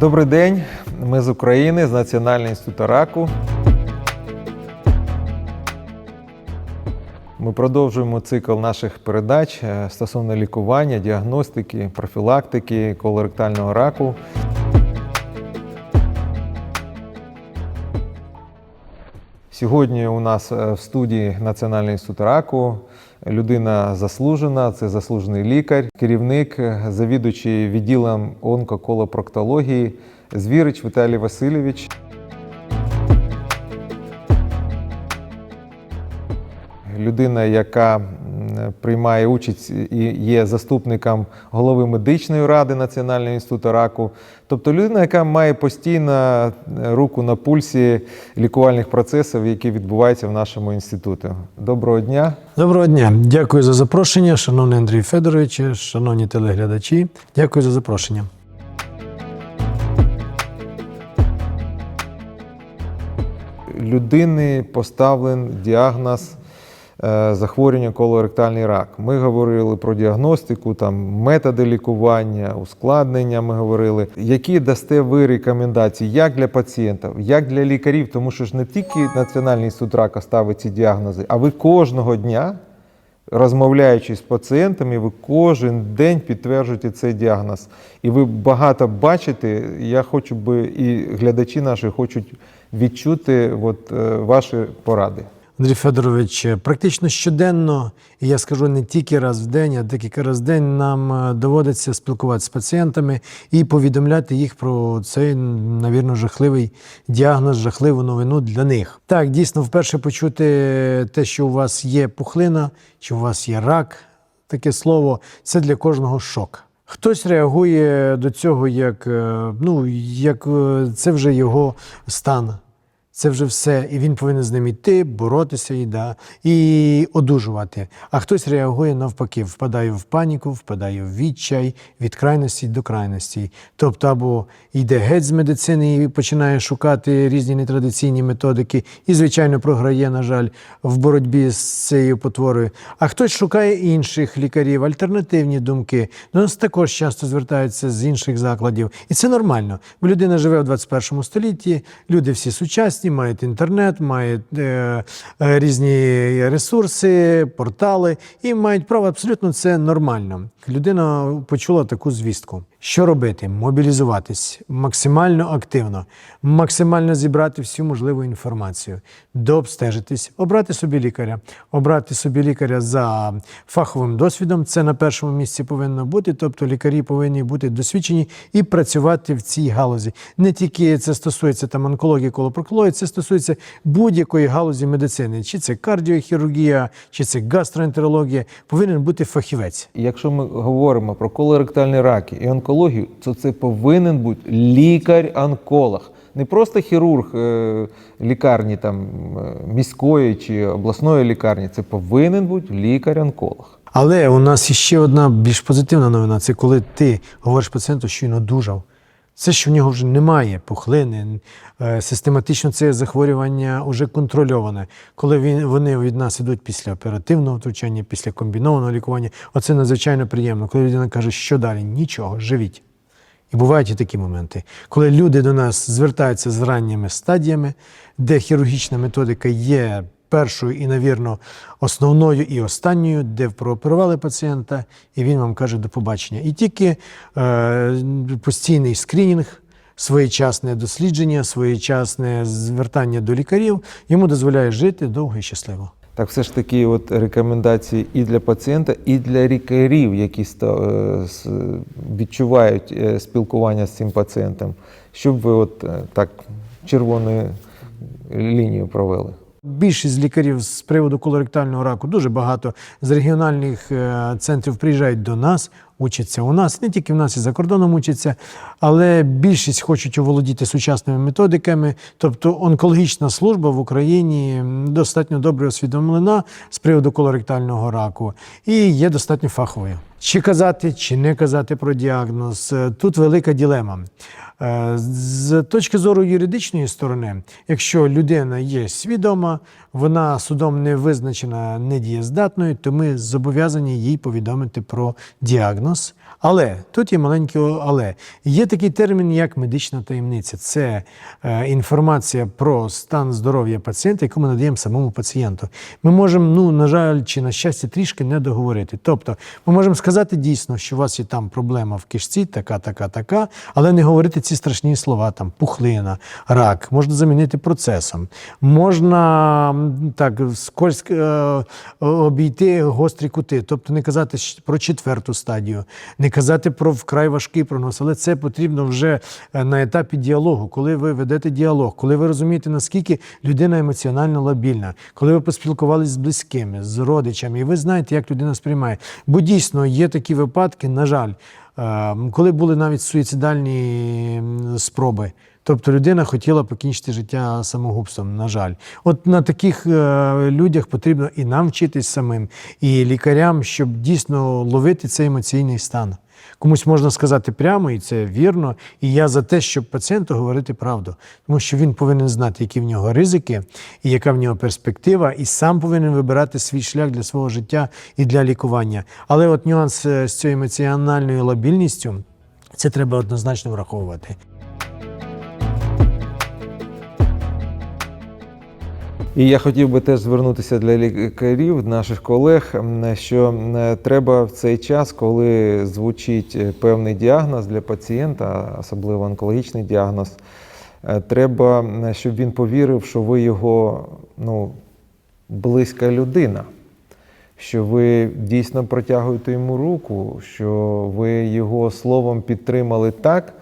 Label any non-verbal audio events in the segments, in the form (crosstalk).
Добрий день. Ми з України, з Національного інституту раку. Ми продовжуємо цикл наших передач е, стосовно лікування, діагностики, профілактики колоректального раку. Сьогодні у нас е, в студії Національного інституту раку людина заслужена, це заслужений лікар, керівник, завідуючий відділом онкоколопроктології Звірич Віталій Васильович. Людина, яка приймає участь і є заступником голови медичної ради Національного інституту раку. Тобто людина, яка має постійно е, руку на пульсі лікувальних процесів, які відбуваються в нашому інституті. Доброго дня. Доброго дня, дякую за запрошення, шановний Андрій Федорович, шановні телеглядачі. Дякую за запрошення. людини поставлен діагноз захворювання колоректальний рак. Ми говорили про діагностику, там методи лікування, ускладнення. Ми говорили, які дасте ви рекомендації як для пацієнтів, як для лікарів, тому що ж не тільки Національний інститут рака ставить ці діагнози, а ви кожного дня. Розмовляючи з пацієнтами, ви кожен день підтверджуєте цей діагноз. І ви багато бачите. Я хочу би, і глядачі наші хочуть відчути от, е, ваші поради. Андрій Федорович, практично щоденно, і я скажу не тільки раз в день, а декілька разів в день нам е, доводиться спілкуватися з пацієнтами і повідомляти їх про цей, навірно, жахливий діагноз, жахливу новину для них. Так, дійсно, вперше почути те, що у вас є пухлина, чи у вас є рак, таке слово, це для кожного шок. Хтось реагує до цього як, е, ну, як е, це вже його стан. Це вже все, і він повинен з ним йти, боротися і, да, і одужувати. А хтось реагує навпаки, впадає в паніку, впадає в відчай від крайності до крайності. Тобто, або йде геть з медицини і починає шукати різні нетрадиційні методики, і, звичайно, програє, на жаль, в боротьбі з цією потворою. А хтось шукає інших лікарів, альтернативні думки. До нас також часто звертаються з інших закладів. І це нормально. Бо людина живе в 21 столітті, люди всі сучасні, мають інтернет, мають е, е, різні ресурси, портали і мають право абсолютно це нормально. Людина почула таку звістку. Що робити? Мобілізуватись максимально активно, максимально зібрати всю можливу інформацію, дообстежитись, обрати собі лікаря, обрати собі лікаря за фаховим досвідом. Це на першому місці повинно бути. Тобто лікарі повинні бути досвідчені і працювати в цій галузі. Не тільки це стосується там онкології, колопроктології, це стосується будь-якої галузі медицини, чи це кардіохірургія, чи це гастроентерологія. Повинен бути фахівець. Якщо ми говоримо про колоректальні раки і онкологію, то це повинен бути лікар-онколог. Не просто хірург е, лікарні там, е, міської чи обласної лікарні, це повинен бути лікар-онколог. Але у нас ще одна більш позитивна новина це коли ти говориш пацієнту, що він одужав. Це, що в нього вже немає пухлини, е, систематично це захворювання вже контрольоване. Коли він, вони від нас ідуть після оперативного втручання, після комбінованого лікування, оце надзвичайно приємно. Коли людина каже, що далі? Нічого, живіть. І бувають і такі моменти, коли люди до нас звертаються з ранніми стадіями, де хірургічна методика є першою і, навірно, основною і останньою, де прооперували пацієнта, і він вам каже до побачення. І тільки е, постійний скринінг, своєчасне дослідження, своєчасне звертання до лікарів йому дозволяє жити довго і щасливо. Так, все ж таки, от рекомендації і для пацієнта, і для лікарів, які е, відчувають е, спілкування з цим пацієнтом, щоб ви от е, так червоною лінією провели. Більшість лікарів з приводу колоректального раку дуже багато з регіональних е, центрів приїжджають до нас, учаться у нас, не тільки в нас і за кордоном учаться, але більшість хочуть оволодіти сучасними методиками. Тобто онкологічна служба в Україні достатньо добре освідомлена з приводу колоректального раку і є достатньо фаховою. Чи казати, чи не казати про діагноз, тут велика ділема. Е, З точки зору юридичної сторони, якщо людина є свідома, вона судом не визначена недієздатною, то ми зобов'язані їй повідомити про діагноз. Але тут є маленьке але. Є такий термін, як медична таємниця. Це е, інформація про стан здоров'я пацієнта, яку ми надаємо самому пацієнту. Ми можемо, ну на жаль, чи на щастя, трішки не договорити. Тобто, ми можемо сказати дійсно, що у вас є там проблема в кишці, така, така, така, але не говорити ці страшні слова, там пухлина, рак, можна замінити процесом. Можна так скользь е, обійти гострі кути, тобто не казати про четверту стадію, не казати про вкрай важкий прогноз, але це потрібно вже е, на етапі діалогу, коли ви ведете діалог, коли ви розумієте, наскільки людина емоціонально лабільна, коли ви поспілкувалися з близькими, з родичами, і ви знаєте, як людина сприймає. Бо дійсно є такі випадки, на жаль, е, коли були навіть суїцидальні спроби. Тобто людина хотіла покінчити життя самогубством, на жаль. От на таких е, людях потрібно і нам вчитись самим, і лікарям, щоб дійсно ловити цей емоційний стан. Комусь можна сказати прямо, і це вірно. І я за те, щоб пацієнту говорити правду, тому що він повинен знати, які в нього ризики, і яка в нього перспектива, і сам повинен вибирати свій шлях для свого життя і для лікування. Але от нюанс е, з цією емоціональною лабільністю, це треба однозначно враховувати. І я хотів би теж звернутися для лікарів, наших колег, що треба в цей час, коли звучить е, певний діагноз для пацієнта, особливо онкологічний діагноз, е, треба, щоб він повірив, що ви його ну, близька людина, що ви дійсно протягуєте йому руку, що ви його словом підтримали так,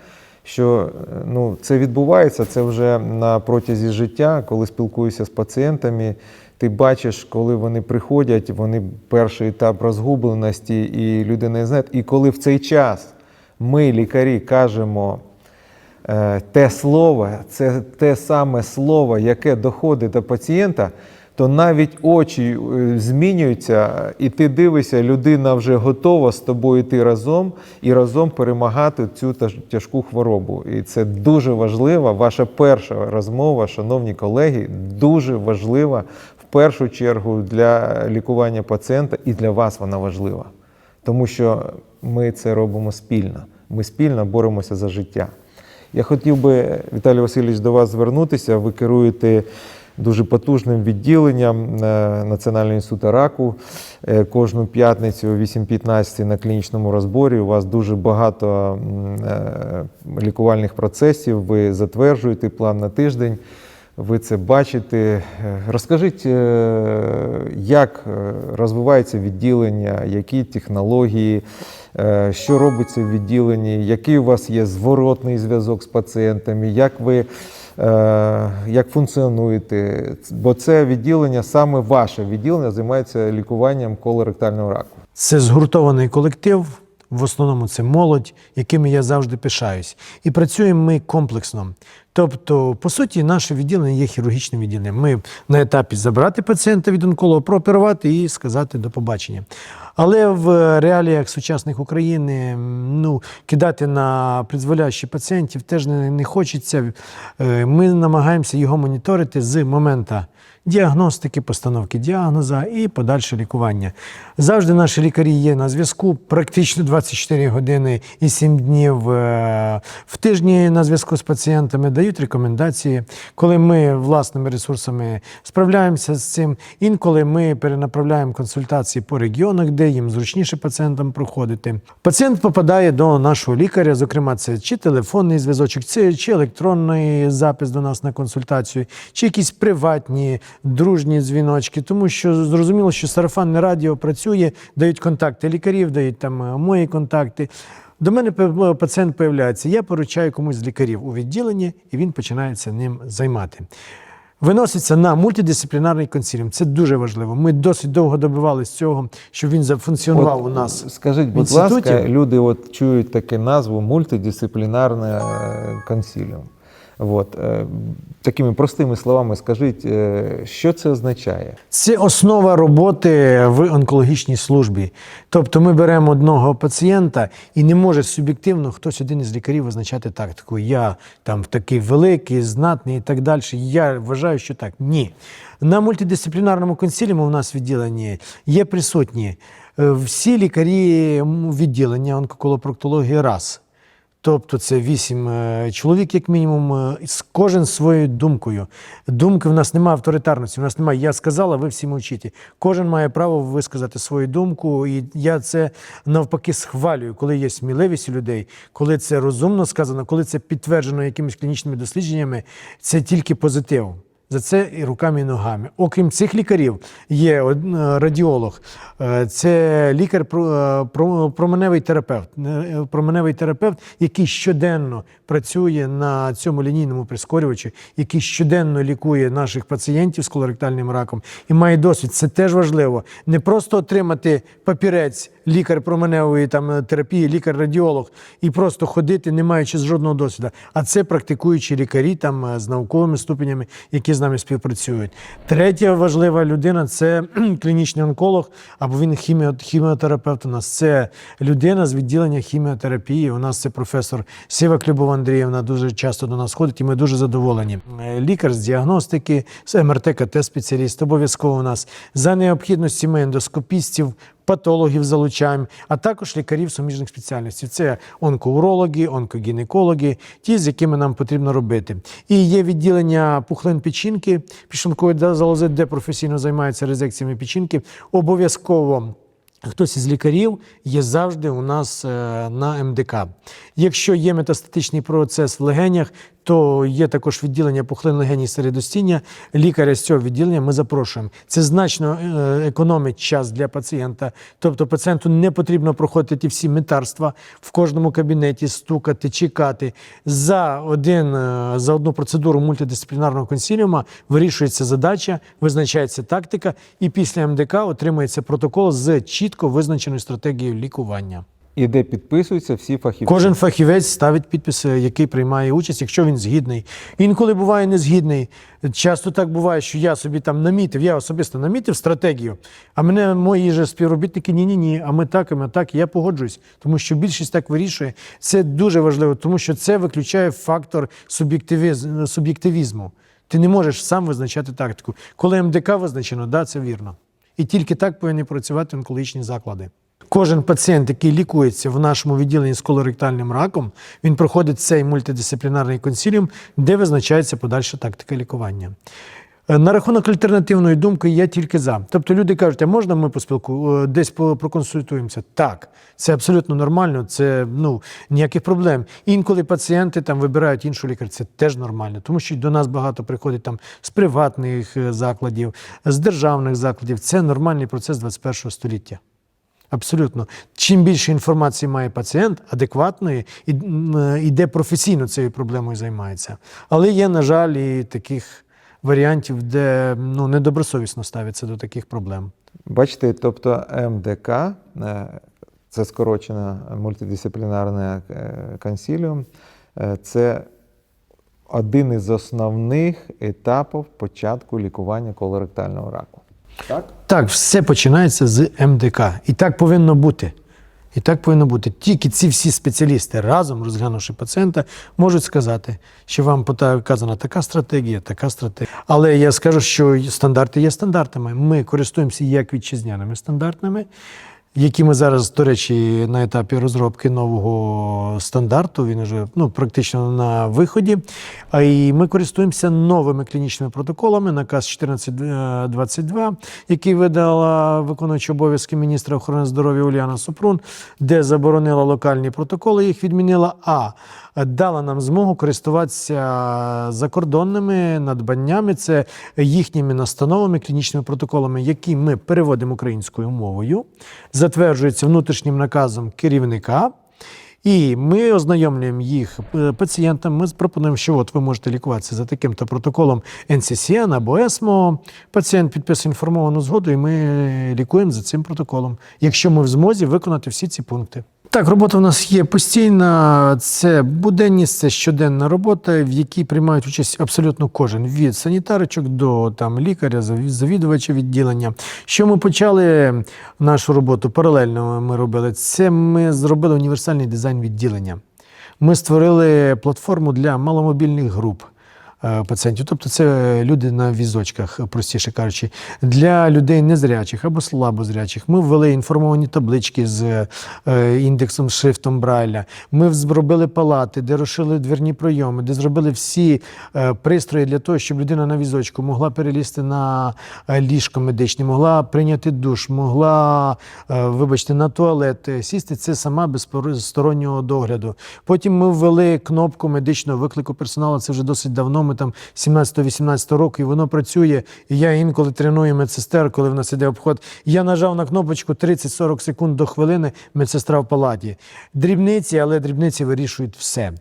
що е, ну, це відбувається, це вже на протязі життя, коли спілкуюся з пацієнтами. Ти бачиш, коли вони приходять, вони перший етап розгубленості, і людина не знає. І коли в цей час ми, лікарі, кажемо е, те слово, це те саме слово, яке доходить до пацієнта, то навіть очі е, змінюються, і ти дивишся, людина вже готова з тобою йти разом і разом перемагати цю тяж- тяжку хворобу. І це дуже важливо. Ваша перша розмова, шановні колеги, дуже важлива в першу чергу для лікування пацієнта, і для вас вона важлива. Тому що ми це робимо спільно. Ми спільно боремося за життя. Я хотів би, Віталій Васильович, до вас звернутися. Ви керуєте дуже потужним відділенням е, Національного інституту раку. Е, Кожну п'ятницю о 8.15 на клінічному розборі. У вас дуже багато е, лікувальних процесів. Ви затверджуєте план на тиждень. Ви це бачите. Розкажіть, як розвивається відділення, які технології, що робиться в відділенні, який у вас є зворотний зв'язок з пацієнтами, як ви як функціонуєте? Бо це відділення, саме ваше відділення, займається лікуванням колоректального раку. Це згуртований колектив. В основному це молодь, якими я завжди пишаюсь. І працюємо ми комплексно. Тобто, по суті, наше відділення є хірургічним відділенням. Ми на етапі забрати пацієнта від онколога, прооперувати і сказати до побачення. Але в реаліях сучасних України ну, кидати на призволяючі пацієнтів теж не, не хочеться. Е, Ми намагаємося його моніторити з моменту діагностики, постановки діагноза і подальше лікування. Завжди наші лікарі є на зв'язку, практично 24 години і 7 днів е, в тижні на зв'язку з пацієнтами, дають рекомендації. Коли ми власними ресурсами справляємося з цим, інколи ми перенаправляємо консультації по регіонах, де їм зручніше пацієнтам проходити. Пацієнт попадає до нашого лікаря, зокрема, це чи телефонний зв'язочок, чи електронний запис до нас на консультацію, чи якісь приватні дружні дзвіночки, тому що зрозуміло, що сарафанне радіо працює, дають контакти лікарів, дають там е, мої контакти. До мене пацієнт появляється, я поручаю комусь з лікарів у відділенні, і він починається ним займати. Виноситься на мультидисциплінарний консиліум. Це дуже важливо. Ми досить довго добивалися цього, щоб він зафункціонував От, у нас. Скажіть, будь ласка, люди от чують таке назву мультидисциплінарне е, консиліум. От, е, такими простими словами скажіть, е, що це означає? Це основа роботи в онкологічній службі. Тобто ми беремо одного пацієнта і не може суб'єктивно хтось один із лікарів визначати тактику. Я там такий великий, знатний і так далі. Я вважаю, що так. Ні. На мультидисциплінарному консиліумі у нас відділенні є присутні е, всі лікарі відділення онкоколопроктології раз. Тобто це вісім е, чоловік, як мінімум, е, з кожен своєю думкою. Думки в нас немає авторитарності. В нас немає я сказала, ви всі мовчите. Кожен має право висказати свою думку, і я це навпаки схвалюю, коли є сміливість у людей, коли це розумно сказано, коли це підтверджено якимись клінічними дослідженнями, це тільки позитив. За це і руками, і ногами. Окрім цих лікарів, є е, радіолог, е, це лікар е, про- променевий терапевт, променевий терапевт, який щоденно працює на цьому лінійному прискорювачі, який щоденно лікує наших пацієнтів з колоректальним раком і має досвід. Це теж важливо. Не просто отримати папірець лікар променевої там терапії, лікар-радіолог, і просто ходити, не маючи жодного досвіду. А це практикуючі лікарі там з науковими ступенями, які з нами співпрацюють. Третя важлива людина це (clears throat) клінічний онколог, або він хіміо, хіміотерапевт. У нас це людина з відділення хіміотерапії. У нас це професор Сіва Клюбова Андріївна дуже часто до нас ходить, і ми дуже задоволені. Лікар з діагностики, з МРТ, КТ спеціаліст, обов'язково у нас за необхідності ми ендоскопістів, патологів залучаємо, а також лікарів суміжних спеціальностей. Це онкоурологи, онкогінекологи, ті, з якими нам потрібно робити. І є відділення пухлин печінки, пішлункової залози, де професійно займаються резекціями печінки. Обов'язково. Хтось із лікарів є завжди у нас е, на МДК. Якщо є метастатичний процес в легенях, то є також відділення пухлин легеній середостіння. Лікаря з цього відділення ми запрошуємо. Це значно е, економить час для пацієнта. Тобто пацієнту не потрібно проходити ті всі метарства в кожному кабінеті, стукати, чекати. За, один, е, за одну процедуру мультидисциплінарного консиліума вирішується задача, визначається тактика, і після МДК отримується протокол з чітко визначеною стратегією лікування. І де підписуються всі фахівці? Кожен фахівець ставить підпис, який приймає участь, якщо він згідний. Інколи буває не згідний. Часто так буває, що я собі там намітив, я особисто намітив стратегію, а мене мої же співробітники ні-ні ні, а ми так, а ми так. І я погоджуюсь, тому що більшість так вирішує. Це дуже важливо, тому що це виключає фактор суб'єктивіз- суб'єктивізму. Ти не можеш сам визначати тактику. Коли МДК визначено, да, це вірно. І тільки так повинні працювати онкологічні заклади. Кожен пацієнт, який лікується в нашому відділенні з колоректальним раком, він проходить цей мультидисциплінарний консиліум, де визначається подальша тактика лікування. Е, На рахунок альтернативної думки я тільки за. Тобто люди кажуть, а можна ми поспілку е, десь проконсультуємося? Так, це абсолютно нормально, це ну ніяких проблем. Інколи пацієнти там вибирають іншу лікаря, це теж нормально, тому що до нас багато приходить там з приватних е, закладів, з державних закладів. Це нормальний процес 21 століття. Абсолютно. Чим більше інформації має пацієнт, адекватної, і е, і де професійно цією проблемою займається. Але є, на жаль, і таких варіантів, де ну, недобросовісно ставиться до таких проблем. Бачите, тобто МДК, е, це скорочено мультидисциплінарний е, консиліум, е, це один із основних етапів початку лікування колоректального раку. Так? Так, все починається з МДК. І так повинно бути. І так повинно бути. Тільки ці всі спеціалісти разом, розглянувши пацієнта, можуть сказати, що вам показана така стратегія, така стратегія. Але я скажу, що стандарти є стандартами. Ми користуємося як вітчизняними стандартами, які ми зараз, до речі, на етапі розробки нового стандарту, він вже ну, практично на виході. І ми користуємося новими клінічними протоколами, наказ 1422, який видала виконуюча обов'язки міністра охорони здоров'я Уляна Супрун, де заборонила локальні протоколи, їх відмінила. А дала нам змогу користуватися закордонними надбаннями, це їхніми настановами, клінічними протоколами, які ми переводимо українською мовою, затверджуються внутрішнім наказом керівника. І ми ознайомлюємо їх е, пацієнтам. Ми пропонуємо, що от ви можете лікуватися за таким-то протоколом NCCN або ESMO. Пацієнт підписує інформовану згоду, і ми лікуємо за цим протоколом, якщо ми в змозі виконати всі ці пункти. Так, робота у нас є постійна. Це буденність, це щоденна робота, в якій приймають участь абсолютно кожен від санітарочок до там лікаря, заві- завідувача відділення. Що ми почали нашу роботу паралельно ми робили? Це ми зробили універсальний дизайн відділення. Ми створили платформу для маломобільних груп пацієнтів. Тобто це люди на візочках, простіше кажучи, для людей незрячих або слабозрячих. Ми ввели інформовані таблички з е, індексом шрифтом Брайля. Ми зробили палати, де розшили двірні пройоми, де зробили всі е, пристрої для того, щоб людина на візочку могла перелізти на е, ліжко медичне, могла прийняти душ, могла, е, вибачте, на туалет е, сісти. Це сама без стороннього догляду. Потім ми ввели кнопку медичного виклику персоналу. Це вже досить давно. Ми там 17-18 року, і воно працює. І я інколи треную медсестер, коли в нас іде обход. Я нажав на кнопочку 30-40 секунд до хвилини. Медсестра в палаті. Дрібниці, але дрібниці вирішують все.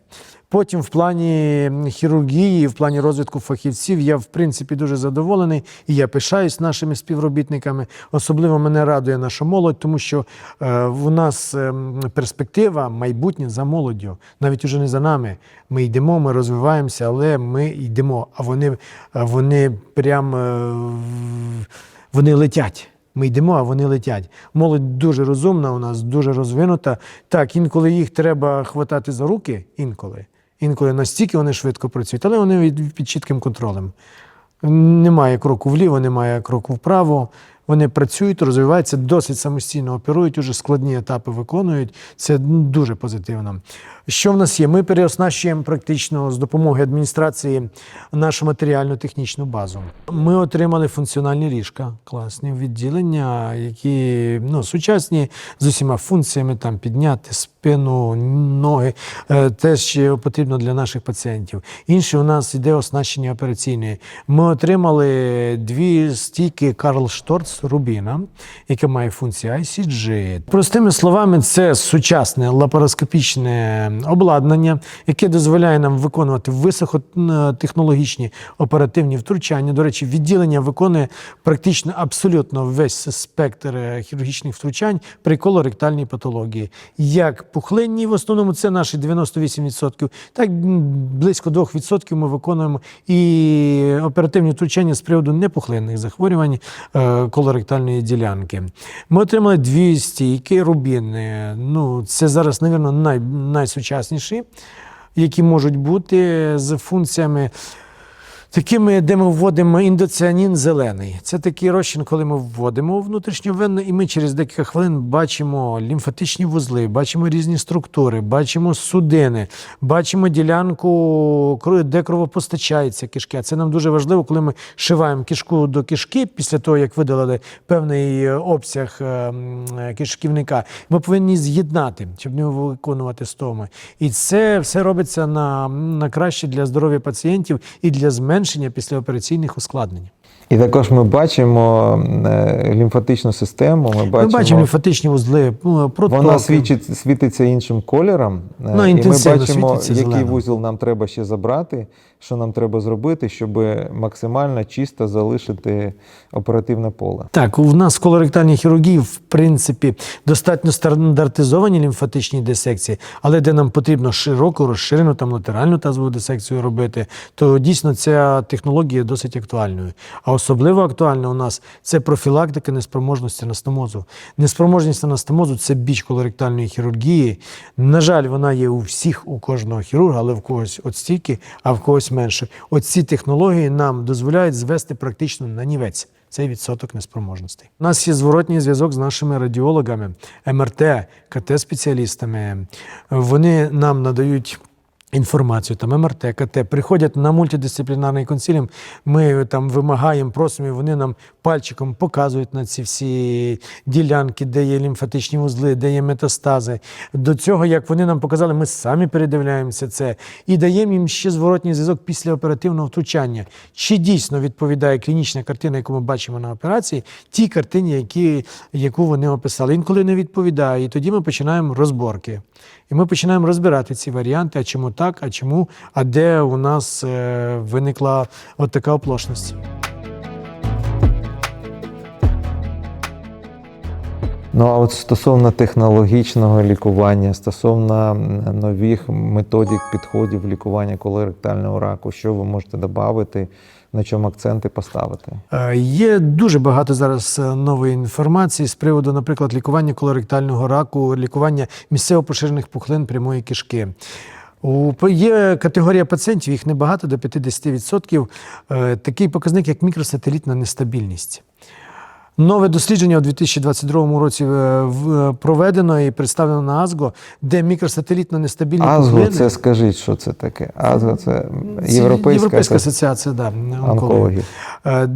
Потім в плані хірургії, в плані розвитку фахівців, я в принципі дуже задоволений і я пишаюсь нашими співробітниками. Особливо мене радує наша молодь, тому що е, в нас ем, перспектива майбутнє за молоддю, навіть уже не за нами. Ми йдемо, ми розвиваємося, але ми йдемо. А вони, вони прям е, вони летять. Ми йдемо, а вони летять. Молодь дуже розумна у нас, дуже розвинута. Так, інколи їх треба хватати за руки, інколи. Інколи настільки вони швидко працюють, але вони під чітким контролем. Немає кроку вліво, немає кроку вправо. Вони працюють, розвиваються, досить самостійно оперують, уже складні етапи виконують. Це ну, дуже позитивно. Що в нас є? Ми переоснащуємо практично з допомогою адміністрації нашу матеріально-технічну базу. Ми отримали функціональні ліжка, класні відділення, які ну, сучасні з усіма функціями там підняти спину, ноги. Е, Те, що потрібно для наших пацієнтів. Інше у нас іде оснащення операційної. Ми отримали дві стійки Карл Шторц Рубіна, яке має функцію ICG. Простими словами, це сучасне лапароскопічне обладнання, яке дозволяє нам виконувати високотехнологічні оперативні втручання. До речі, відділення виконує практично абсолютно весь спектр е, хірургічних втручань при колоректальній патології. Як пухлинні, в основному це наші 98%, так близько 2% ми виконуємо і оперативні втручання з приводу непухлинних захворювань е, колоректальної ділянки. Ми отримали дві стійки рубіни. Ну, це зараз, мабуть, най, найсучасніші, які можуть бути з функціями. Такими, де ми вводимо індоціанін зелений. Це такий розчин, коли ми вводимо внутрішньовенно, і ми через декілька хвилин бачимо лімфатичні вузли, бачимо різні структури, бачимо судини, бачимо ділянку, де кровопостачається кишки. А це нам дуже важливо, коли ми шиваємо кишку до кишки після того, як видалили певний е, обсяг е, е, кишківника. Ми повинні з'єднати, щоб не виконувати стоми. І це все робиться на, на краще для здоров'я пацієнтів і для зменшення післяопераційних ускладнень. І також ми бачимо е, лімфатичну систему. Ми бачимо, Ми бачимо лімфатичні вузли, ну, протоки. вона свідчить, світиться іншим кольором. е, Ну, і ми бачимо, який зеленим. вузол нам треба ще забрати, що нам треба зробити, щоб максимально чисто залишити оперативне поле. Так, у нас в колоректальній хірургії, в принципі, достатньо стандартизовані лімфатичні дисекції, але де нам потрібно широку, розширену там латеральну тазову дисекцію робити, то дійсно ця технологія досить актуальною. А особливо актуальна у нас це профілактика неспроможності анастомозу. Неспроможність анастомозу це біч колоректальної хірургії. На жаль, вона є у всіх, у кожного хірурга, але в когось от стільки, а в когось менше. Оці технології нам дозволяють звести практично на нівець цей відсоток неспроможностей. У нас є зворотній зв'язок з нашими радіологами, МРТ, КТ-спеціалістами. Вони нам надають. Інформацію, там МРТ, КТ, приходять на мультидисциплінарний консиліум, ми там вимагаємо, просимо, і вони нам пальчиком показують на ці всі ділянки, де є лімфатичні вузли, де є метастази. До цього, як вони нам показали, ми самі передивляємося це і даємо їм ще зворотній зв'язок після оперативного втручання. Чи дійсно відповідає клінічна картина, яку ми бачимо на операції, тій картині, які, яку вони описали. Інколи не відповідає, і тоді ми починаємо розборки. І ми починаємо розбирати ці варіанти, а чому так, а чому, а де у нас е, виникла от така оплошність. Ну а от стосовно технологічного лікування, стосовно нових методик підходів лікування колоректального раку, що ви можете додати, на чому акценти поставити? Е, Є дуже багато зараз е, нової інформації з приводу, наприклад, лікування колоректального раку, лікування місцево поширених пухлин прямої кишки. Є категорія пацієнтів, їх небагато, до 50%, е, такий показник, як мікросателітна нестабільність. Нове дослідження у 2022 році е, в- проведено і представлено на АЗГО, де мікросателітна нестабільна Азго, це скажіть, що це таке? Азго це європейська, Європейська асоціація да, онкологів. Е,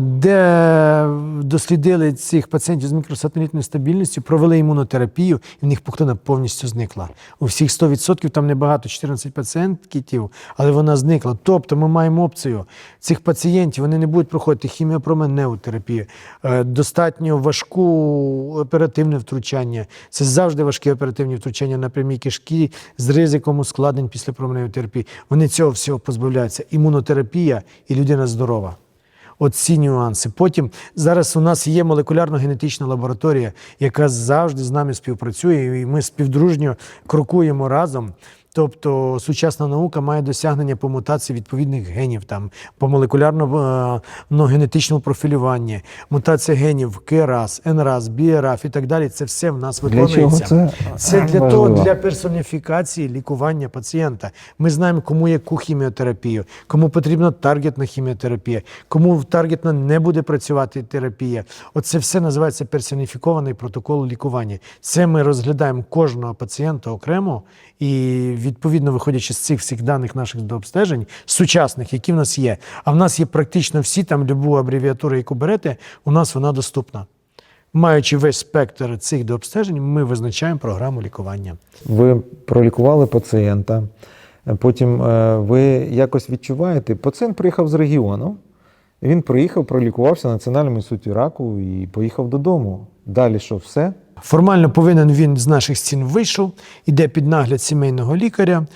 де дослідили цих пацієнтів з мікросателітною стабільністю, провели імунотерапію, і в них пухлина повністю зникла. У всіх 100% там небагато, 14 пацієнтів, але вона зникла. Тобто ми маємо опцію цих пацієнтів, вони не будуть проходити хіміопроменеву терапію, е, достатньо важку оперативне втручання. Це завжди важкі оперативні втручання на прямій кишки з ризиком ускладнень після променевої терапії. Вони цього всього позбавляються. Імунотерапія і людина здорова. От ці нюанси. Потім зараз у нас є молекулярно-генетична лабораторія, яка завжди з нами співпрацює, і ми співдружньо крокуємо разом. Тобто сучасна наука має досягнення по мутації відповідних генів, там по молекулярно-генетичному профілюванні, мутація генів КРАС, НРАС, БІРАФ і так далі. Це все в нас виконується. це? Це для Важливо. того, для персоніфікації лікування пацієнта. Ми знаємо, кому яку хіміотерапію, кому потрібна таргетна хіміотерапія, кому таргетна не буде працювати терапія. Оце все називається персоніфікований протокол лікування. Це ми розглядаємо кожного пацієнта окремо і відповідно виходячи з цих всіх даних наших дообстежень, сучасних, які в нас є. А в нас є практично всі там любу абревіатуру, яку берете, у нас вона доступна. Маючи весь спектр цих дообстежень, ми визначаємо програму лікування. Ви пролікували пацієнта, потім е, ви якось відчуваєте, пацієнт приїхав з регіону, він приїхав, пролікувався Національному інституті раку і поїхав додому. Далі що, все? Формально повинен він з наших стін вийшов, іде під нагляд сімейного лікаря,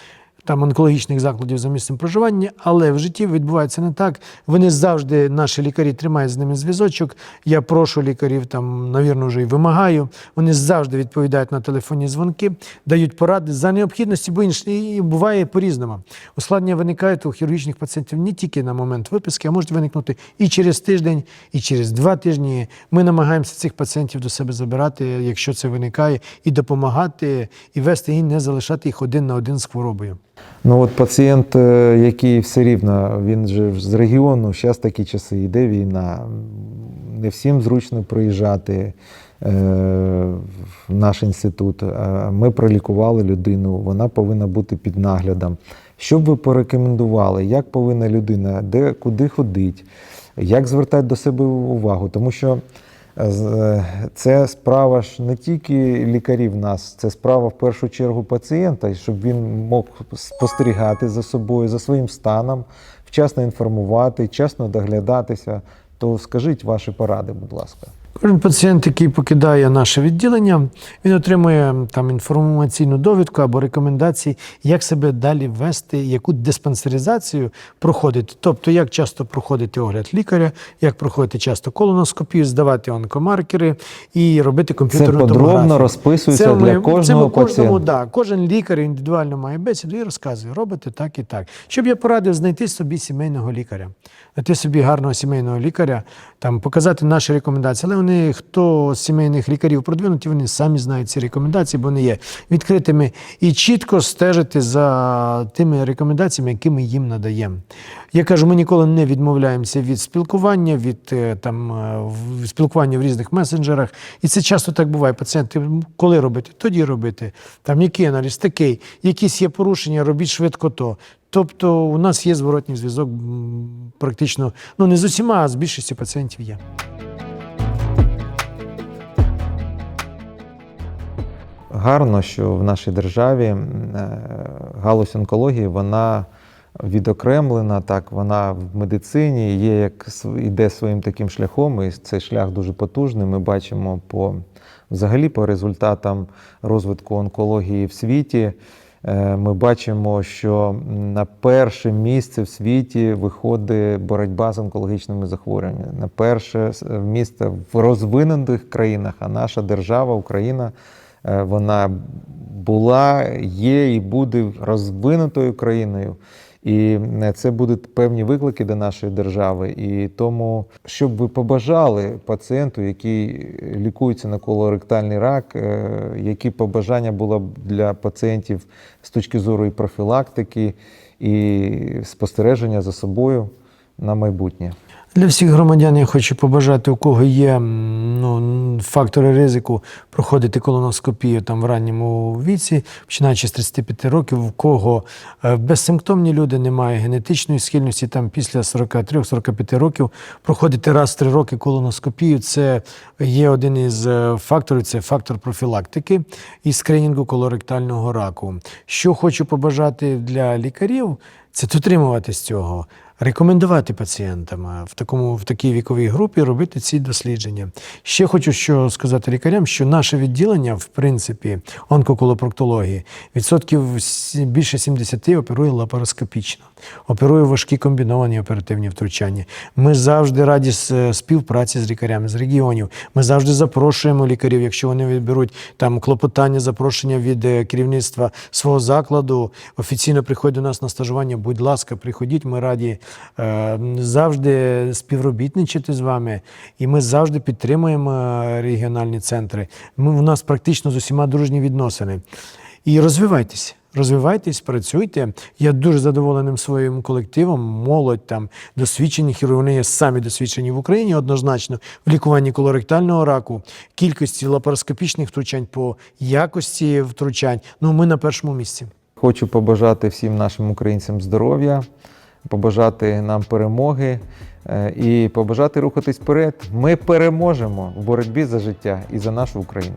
там онкологічних закладів за місцем проживання, але в житті відбувається не так. Вони завжди, наші лікарі, тримають з ними зв'язочок. Я прошу лікарів, там, навірно, вже і вимагаю. Вони завжди відповідають на телефонні дзвонки, дають поради за необхідності, бо інш... і буває по-різному. Ускладнення виникають у хірургічних пацієнтів не тільки на момент виписки, а можуть виникнути і через тиждень, і через два тижні. Ми намагаємося цих пацієнтів до себе забирати, якщо це виникає, і допомагати, і вести і не залишати їх один на один з хворобою. Ну от пацієнт, е, який все рівно, він же з регіону, зараз такі часи, йде війна. Не всім зручно приїжджати е, в наш інститут. Ми пролікували людину, вона повинна бути під наглядом. Що б ви порекомендували, як повинна людина, де, куди ходить, як звертати до себе увагу? Тому що це справа ж не тільки лікарів нас, це справа в першу чергу пацієнта, щоб він мог спостерігати за собою, за своїм станом, вчасно інформувати, вчасно доглядатися. То скажіть ваші поради, будь ласка. Кожен пацієнт, який покидає наше відділення, він отримує там інформаційну довідку або рекомендації, як себе далі вести, яку диспансеризацію проходити. Тобто, як часто проходити огляд лікаря, як проходити часто колоноскопію, здавати онкомаркери і робити комп'ютерну Це подробно розписується ми- для це кожного ми кожному, пацієнта. да, кожен лікар індивідуально має бесіду і розказує, робите так і так. Щоб я порадив знайти собі сімейного лікаря, знайти собі гарного сімейного лікаря, там показати наші рекомендації. Але вони, хто з сімейних лікарів продвинуті, вони самі знають ці рекомендації, бо вони є відкритими і чітко стежити за тими рекомендаціями, які ми їм надаємо. Я кажу, ми ніколи не відмовляємося від спілкування, від е, там е, спілкування в різних месенджерах. І це часто так буває. Пацієнти, коли робити, тоді робити. Там який аналіз, такий, якісь є порушення, робіть швидко то. Тобто у нас є зворотній зв'язок практично, ну не з усіма, а з більшістю пацієнтів є. Гарно, що в нашій державі е, галузь онкології вона відокремлена, так вона в медицині є як іде своїм таким шляхом, і цей шлях дуже потужний. Ми бачимо по взагалі по результатам розвитку онкології в світі. Е, Ми бачимо, що на перше місце в світі виходить боротьба з онкологічними захворюваннями. На перше місце в розвинених країнах, а наша держава, Україна, вона була, є і буде розвинутою країною. І е, це будуть певні виклики для нашої держави. І тому, щоб ви побажали пацієнту, який лікується на колоректальний рак, е, які побажання було б для пацієнтів з точки зору і профілактики, і спостереження за собою на майбутнє. Для всіх громадян я хочу побажати, у кого є ну, фактори ризику проходити колоноскопію там в ранньому віці, починаючи з 35 років, у кого е, безсимптомні люди немає генетичної схильності, там після 43-45 років проходити раз в три роки колоноскопію. Це є один із е, факторів, це фактор профілактики і скринінгу колоректального раку. Що хочу побажати для лікарів, це дотримуватись цього. Рекомендувати пацієнтам в такому в такій віковій групі робити ці дослідження. Ще хочу що сказати лікарям, що наше відділення, в принципі, онкоколопроктології, відсотків більше 70 оперує лапароскопічно, оперує важкі комбіновані оперативні втручання. Ми завжди раді співпраці з лікарями з регіонів. Ми завжди запрошуємо лікарів, якщо вони відберуть там клопотання, запрошення від е, керівництва свого закладу, офіційно приходять до нас на стажування. Будь ласка, приходіть. Ми раді завжди співробітничати з вами, і ми завжди підтримуємо е, регіональні центри. Ми у нас практично з усіма дружні відносини. І розвивайтесь. Розвивайтесь, працюйте. Я дуже задоволеним своїм колективом. Молодь там досвідчені хірурги, вони самі досвідчені в Україні однозначно в лікуванні колоректального раку, кількості лапароскопічних втручань по якості втручань. Ну ми на першому місці. Хочу побажати всім нашим українцям здоров'я, побажати нам перемоги е, і побажати рухатись вперед. Ми переможемо в боротьбі за життя і за нашу Україну.